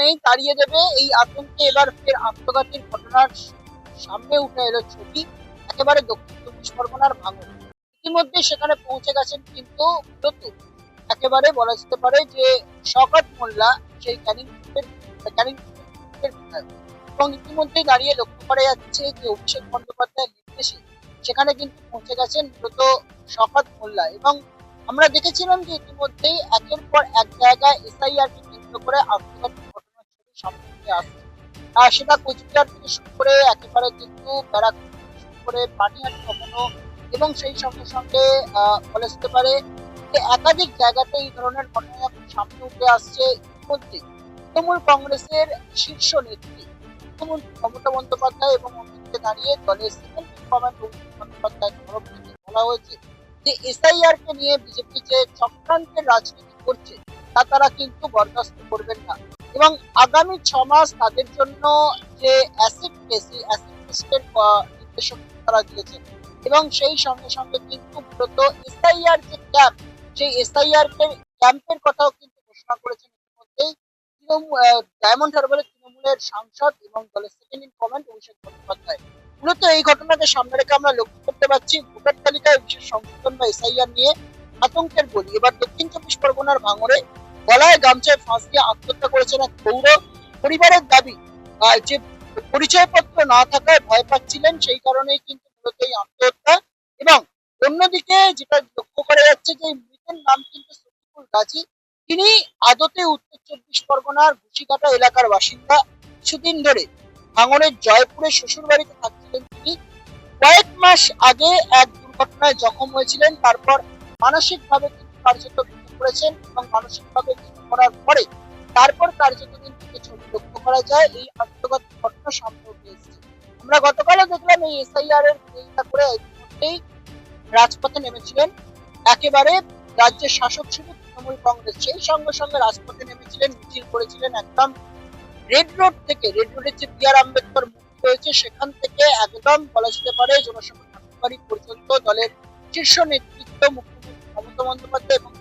নেই, তাড়িয়ে দেবে। এই আতঙ্কে এবার ফের আত্মঘাতীর ঘটনার সামনে উঠে এলো ছবি একেবারে দক্ষিণ চব্বিশ পরগনার ভাঙন। ইতিমধ্যে সেখানে পৌঁছে গেছেন কিন্তু মূলত একেবারে বলা যেতে পারে যে শকাত মোল্লা, সেই ক্যানিং ক্যানিং এবং ইতিমধ্যে দাঁড়িয়ে লক্ষ্য করা যাচ্ছে যে অভিষেক বন্দ্যোপাধ্যায়ের নির্দেশে সেখানে কিন্তু পৌঁছে গেছেন মূলত শকাত মোল্লা। এবং আমরা দেখেছিলাম যে ইতিমধ্যেই একের পর এক জায়গায় এসআইআর কে কেন্দ্র করে আত্মঘাতী সামনে আসছে আর সেটা কোচবিহার থেকে শুরু করে একেবারে কিন্তু ব্যারাকপুর শুরু করে পানিহাটি কখনো এবং সেই সঙ্গে সঙ্গে বলা যেতে পারে যে একাধিক জায়গাতে এই ধরনের ঘটনা সামনে উঠে আসছে ইতিমধ্যে। তৃণমূল কংগ্রেসের শীর্ষ নেত্রী মুখ্যমন্ত্রী মমতা বন্দ্যোপাধ্যায় এবং অন্যদিকে দাঁড়িয়ে দলের সেকেন্ড কমান্ড অভিষেক বন্দ্যোপাধ্যায়ের তরফ থেকে বলা হয়েছে যে এসআইআর কে নিয়ে বিজেপি যে চক্রান্তের রাজনীতি করছে, তা তারা কিন্তু বরদাস্ত করবেন না। এবং আগামী ছ মাস তাদের জন্য যে অ্যাসিড টেস্টের নির্দেশক তারা দিয়েছেন। এবং সেই সঙ্গে সঙ্গে কিন্তু মূলত এসআইআর যে ক্যাম্প সেই এসআইআর ক্যাম্পের কথাও কিন্তু ঘোষণা করেছেন ইতিমধ্যেই। ডায়মন্ড হারবারের তৃণমূলের সাংসদ এবং দলের second in command Abhishek Bandyopadhyay. মূলত এই ঘটনাকে সামনে রেখে আমরা লক্ষ্য করতে পারছি, ভোটার তালিকায় বিশেষ সংশোধন বা এসআইআর নিয়ে আতঙ্কের বলি। এবার দক্ষিণ চব্বিশ পরগনার ভাঙড়ে গলায় গামছায় ফাঁস দিয়ে আত্মহত্যা করেছেন এক পৌর পরিবারের দাবি। যে পরিচয়পত্র না থাকায় ভয় পাচ্ছিলেন, সেই কারণেই কিন্তু মূলত এই আত্মহত্যা। এবং অন্যদিকে যেটা লক্ষ্য করা যাচ্ছে যে মৃতের নাম কিন্তু সফিকুল গাজী। তিনি আদতে উত্তর চব্বিশ পরগনার ঘুষিকাটা এলাকার বাসিন্দা। কিছুদিন ধরে ভাঙনের জয়পুরে শ্বশুর বাড়িতে থাকছিলেন তিনি। কয়েক মাস আগে এক দুর্ঘটনায় জখম হয়েছিলেন। তারপর মানসিকভাবে কিন্তু কার্যত পড়েছেন এবং মানসিক ভাবে ভেঙে পরে তারপর কার্যত কিন্তু যে ছবি লক্ষ্য করা যায়, এই আত্মঘাত ঘটনা উঠে এসেছে। আমরা গতকালও দেখলাম এই এসআইআর এর বিরোধিতা করে ইতিমধ্যেই রাজপথে নেমেছিলেন। একেবারে রাজ্যের শাসক শুধু তৃণমূল কংগ্রেস। সেই সঙ্গে সঙ্গে রাজপথে নেমেছিলেন, মিছিল করেছিলেন একদম রেড রোড থেকে। রেড রোডের যে বি আর আম্বেদকর মূর্তি রয়েছে, সেখান থেকে একদম বলা যেতে পারে ঠাকুরবাড়ি পর্যন্ত দলের শীর্ষ নেতৃত্ব মুখ্যমন্ত্রী মমতা বন্দ্যোপাধ্যায় এবং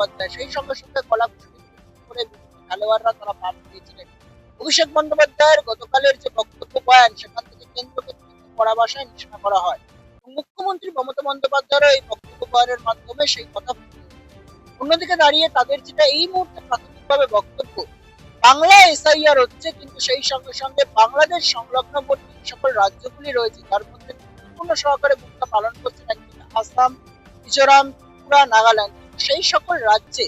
বন্দ্যোপাধ্যায়, সেই সঙ্গে সঙ্গে কলা করে খেলোয়াড়রা তারা ভাব দিয়েছিলেন। অভিষেক বন্দ্যোপাধ্যায়ের গতকালের যে বক্তব্য বয়ান, সেখান থেকে কেন্দ্রকে কড়া ভাষায় নিশানা করা হয়। মুখ্যমন্ত্রী মমতা বন্দ্যোপাধ্যায়েরও এই বক্তব্য বয়ানের মাধ্যমে সেই কথা অন্যদিকে দাঁড়িয়ে তাদের যেটা এই মুহূর্তে প্রাথমিকভাবে বক্তব্য, বাংলা এসআইআর হচ্ছে, কিন্তু সেই সঙ্গে সঙ্গে বাংলাদেশ সংলগ্নবর্তী সকল রাজ্যগুলি রয়েছে, তার মধ্যে গুরুত্বপূর্ণ সহকারে ভূমিকা পালন করছে আসাম, মিজোরাম ত্রিপুরা নাগাল্যান্ড। সেই সকল রাজ্যে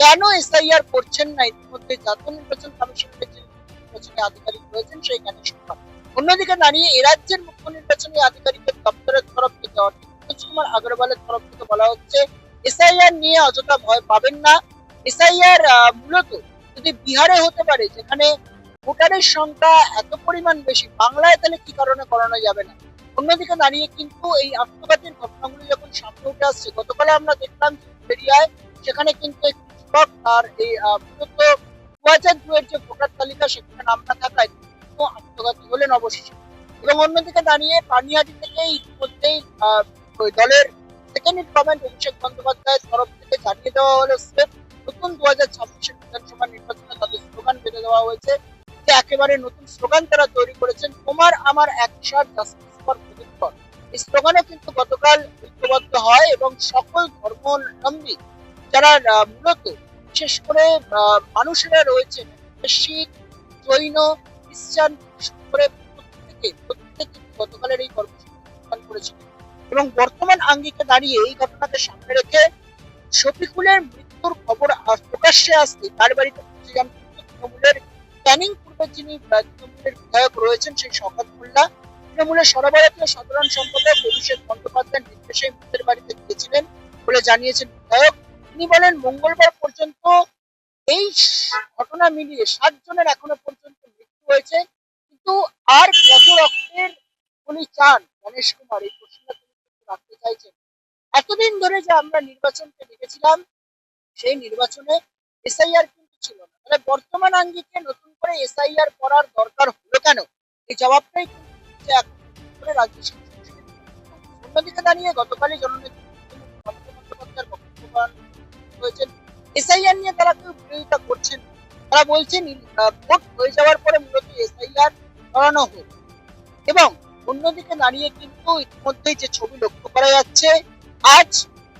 কেন এসআইআর করছেন না? ইতিমধ্যে জাতীয় নির্বাচন কমিশনের যে নির্বাচনী আধিকারিক রয়েছেন সেই জ্ঞানের সংখ্যা অন্যদিকে দাঁড়িয়ে এ রাজ্যের মুখ্য নির্বাচনী আধিকারিকের দপ্তরের তরফ থেকে অর্থাৎ কুমার আগরওয়ালের তরফ থেকে বলা হচ্ছে, এসআইআর নিয়ে অযথা ভয় পাবেন না। এসআইআর মূলত যদি বিহারে হতে পারে, যেখানে ভোটারের সংখ্যা এত পরিমাণ বেশি, বাংলায় তাহলে কি কারণে করানো যাবে না? অন্যদিকে দাঁড়িয়ে কিন্তু এই আত্মঘাতীর ঘটনাগুলি যখন সামনে উঠে আসছে গতকালে আমরা দেখলাম যে সেখানে কিন্তু কৃষক আর এই মূলত দু হাজার দুয়ের যে ভোটার তালিকা, সেখানে নাম না থাকায় আত্মঘাতী হলেন অবশেষে। এবং অন্যদিকে দাঁড়িয়ে পানিহাটি থেকে ইতিমধ্যেই দলের সেকেন্ড ইন কমেন্ট অভিষেক বন্দ্যোপাধ্যায়ের তরফ থেকে জানিয়ে দেওয়া হলো নতুন দু হাজার ছাব্বিশের বিধানসভা নির্বাচনে তাদের স্লোগান বেঁধে দেওয়া হয়েছে। একেবারে নতুন স্লোগান তারা তৈরি করেছেন, তোমার আমার একসাথ জাস্টিস ফর প্রদীপ্তর এই স্লোগানে কিন্তু গতকাল ঐক্যবদ্ধ হয় এবং সকল ধর্মাবলম্বী যারা মূলত, বিশেষ করে মানুষেরা রয়েছেন, শিখ, জৈন, খ্রিস্টান করে প্রত্যেকে প্রত্যেকে গতকালের এই কর্মসূচি পালন করেছিলেন এবং বর্তমান আঙ্গিকে দাঁড়িয়ে এই ঘটনাকে সামনে রেখে শফিকুলের মৃত্যুর খবর প্রকাশ্যে আসতে তার বাড়িতে পৌঁছে যান তৃণমূলের ক্যানিং পূর্বের যিনি তৃণমূলের বিধায়ক রয়েছেন সেই শওকত মোল্লা। তৃণমূলের সর্বভারতীয় সাধারণ সম্পাদক অভিষেক বন্দ্যোপাধ্যায় নির্দেশে মৃতের বাড়িতে গিয়েছিলেন বলে জানিয়েছেন বিধায়ক। তিনি বলেন, মঙ্গলবার পর্যন্ত এই ঘটনা মিলিয়ে সাত জনের এখনও পর্যন্ত মৃত্যু হয়েছে। কিন্তু আর কত রক্তের উনি চান? গণেশ কুমার এই প্রশ্নটা তিনি রাখতে চাইছেন। এতদিন ধরে যে আমরা নির্বাচনকে দেখেছিলাম, সেই নির্বাচনে এসআইআর কিন্তু ছিল না। তাহলে বর্তমান আঙ্গিকে নতুন করে এসআইআর করার দরকার হলো কেন? এই জবাবটাই এখন নতুন করে গতকালই নিয়ে তারা কেউ বিরোধিতা করছেন তারা বলছেন ভোট হয়ে যাওয়ার পরে মূলত এসআইআর করানো হোক এবং অন্যদিকে দাঁড়িয়ে কিন্তু ইতিমধ্যেই যে ছবি লক্ষ্য করা যাচ্ছে আজ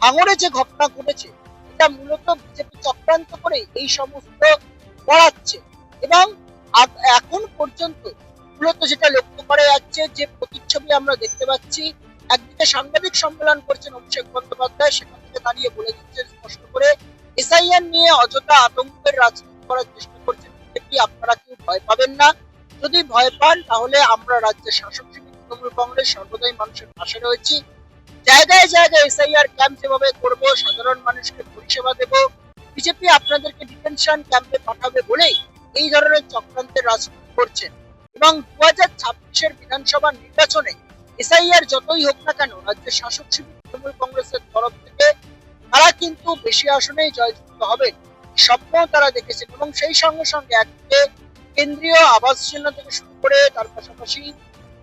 ভাঙড়ে যে ঘটনা ঘটেছে এটা মূলত বিজেপি চক্রান্ত করে এই সমস্ত করাচ্ছে এবং এখন পর্যন্ত মূলত যেটা লক্ষ্য করা যাচ্ছে যে প্রতিচ্ছবি আমরা দেখতে পাচ্ছি, একদিকে সাংবাদিক সম্মেলন করছেন অভিষেক বন্দ্যোপাধ্যায়, সেখান থেকে দাঁড়িয়ে বলে দিচ্ছেন স্পষ্ট করে, এসআইআর নিয়ে অযথা আতঙ্কের রাজনীতি করার চেষ্টা করছেন বিজেপি, আপনারা কেউ ভয় পাবেন না। যদি ভয় পান, তাহলে আমরা রাজ্যের শাসক শিবির তৃণমূল কংগ্রেস সর্বদাই মানুষের পাশে রয়েছি। জায়গায় জায়গায় এসআইআর ক্যাম্প যেভাবে করব, সাধারণ মানুষকে পরিষেবা দেব, বিজেপি আপনাদেরকে ডিটেনশন ক্যাম্পে পাঠাবে বলেই এই ধরনের চক্রান্তের রাজনীতি করছেন। এবং দু ছাব্বিশের বিধানসভা নির্বাচনে এসআইআর যতই হোক না কেন রাজ্যের শাসক শিবির তৃণমূল কংগ্রেসের তরফ থেকে তারা কিন্তু বেশি আসনেই জয়যুক্ত হবেন। স্বপ্ন তারা দেখেছেন এবং সেই সঙ্গে সঙ্গে একদিকে কেন্দ্রীয় আবাস যোজনা থেকে শুরু করে তার পাশাপাশি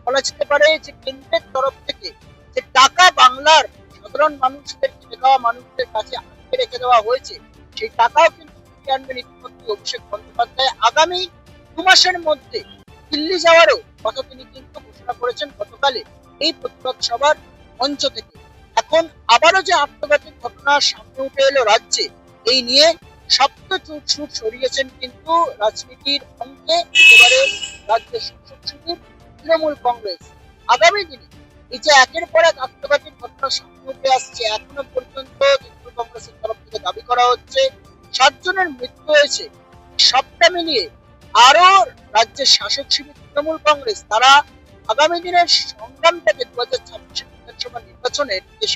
বলা যেতে পারে যে কেন্দ্রের তরফ থেকে যে টাকা বাংলার সাধারণ মানুষদের খাওয়া মানুষদের কাছে আটকে রেখে দেওয়া হয়েছে, সেই টাকাও কিন্তু আনবেন ইতিমধ্যে অভিষেক বন্দ্যোপাধ্যায়। আগামী দু মাসের মধ্যে দিল্লি যাওয়ারও কথা তিনি কিন্তু ঘোষণা করেছেন গতকালে এই প্রতিবাদ সভার মঞ্চ থেকে। এখন আবারও যে আত্মঘাতীর ঘটনা সামনে উঠে এলো রাজ্যে, এই নিয়ে চুট সুট সরিয়েছেন কিন্তু রাজনীতির অঙ্কে একেবারে রাজ্যের শিবির তৃণমূল কংগ্রেস। আগামী দিনে এই যে একের পর এক আত্মঘাতীর ঘটনা সামনে উঠে আসছে, এখনও পর্যন্ত তৃণমূল কংগ্রেসের তরফ থেকে দাবি করা হচ্ছে, সাতজনের মৃত্যু হয়েছে। সবটা মিলিয়ে আরও রাজ্যের শাসক শিবির তৃণমূল কংগ্রেস, তারা আগামী দিনের সংগ্রামটাকে দু হাজার ছাব্বিশের বিধানসভা নির্বাচনের দিকে